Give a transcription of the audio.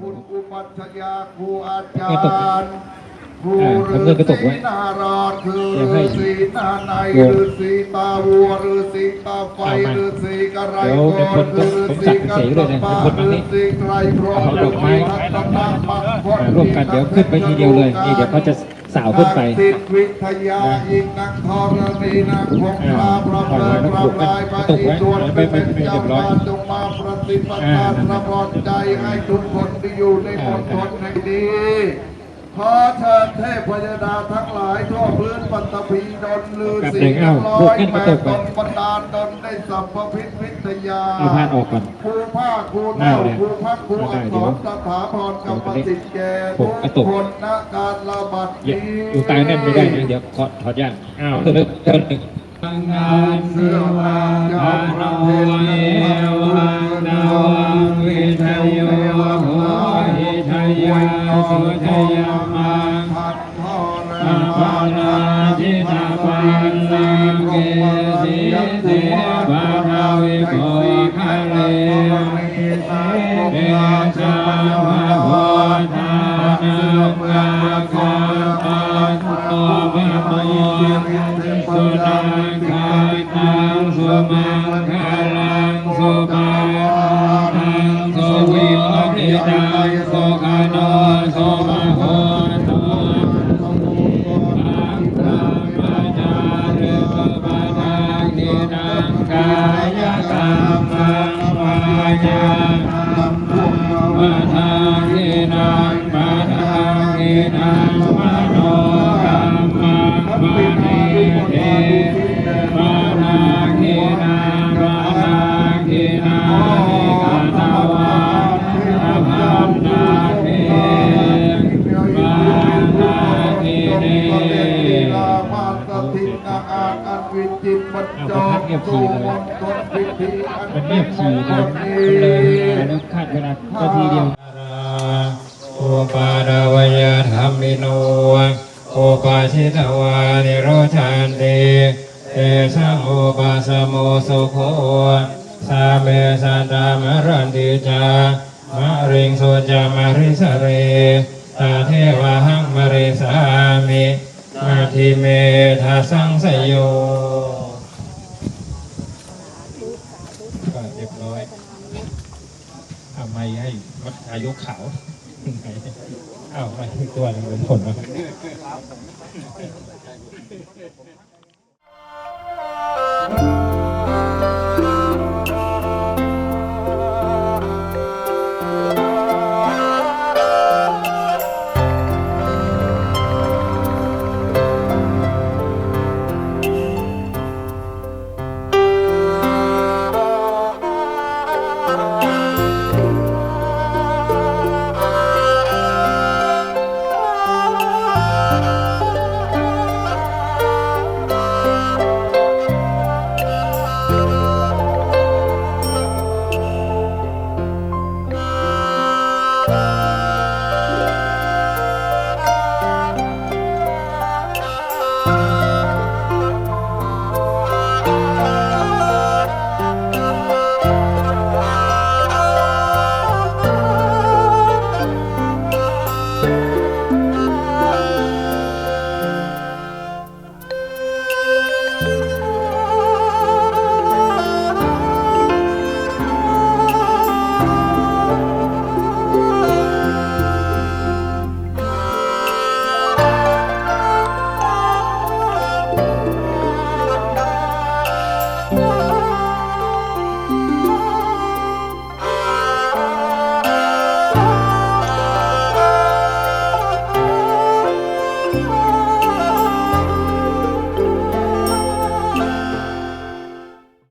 คุณอุปัชฌาครูอาจารย์ครูฤาทำเงินกระตกไว้ษีนารอดคือเดี๋ยวให้ฤาษีนาในฤาษีตาวัวฤาษีตาไฟเอามาฤาษีกระไรเดี๋ยวกเดี๋ยวคนคือผมฤาจัษีดเสียนะกัเดี๋ยวคนมานี่ฤาษีไตรพรหมเอาดอกไม้ฤาษีทัตตะปักพอ่าร่วมกันเดี๋ยวขึ้นไปทีเดียวเลยนี่เดี๋ยวเขาจะสาวขึ้นไปติดวิทยายิงนักธรณีนักพงคาพระพลิงพระลายพระอิศวรเป็นเจ้าฟ้าจงมาประ สิทธิ์ประทานพระพรใจให้ทุกคนที่อยู่ในมณฑลแห่งนี้ขอเชิญเทพพยดาทั้งหลายทั่วพื้นปัตตภีดนลือสีแบบไหนเอ้าร้อยแปก็ตดกไปตนบรรดาลตนได้สัพพพิษวิทยาเอาพาออกก่อนครูภาครูเน่าเนี่ยครูพักครูอักษรสถาพรกรรมสิทธิ์แก่ทุกระตุกกคนณการระบาดอย่านี้อยู่ใต้นั่นไม่ได้นะเดี๋ยวขอถอดยากอ้าวเดินหนึ่งานเสวาทานโวเอวังนา เสวะทาวิโภคะเลเอชาวะโหทานังกาคาตันโตภะโมสุนังคาตังสุมังคาลังสุมาทังสุวิปิตังสุขโนสุมาโหตุอัง นั อาอันวิจิตรบรรจงสู่มณฑลพิธีอันมันเป็เงียนบมขี่งคนะลมันนี้เลยแล้วคาดเวลานาทีเดียวอุปาดาวยธรรมิโนอุปาชิตวานิโรธานติเตสังอุปาสโมสุโคสาเมสันตามรันติจามะริงสุจามะริสเรตาเทวะหังมะริสามิ มาทิเมทาสังสยโยก็เรียบร้อยทำไมให้มัดอายุขาวอ้าวไปตัวหนึงเป็นผลมา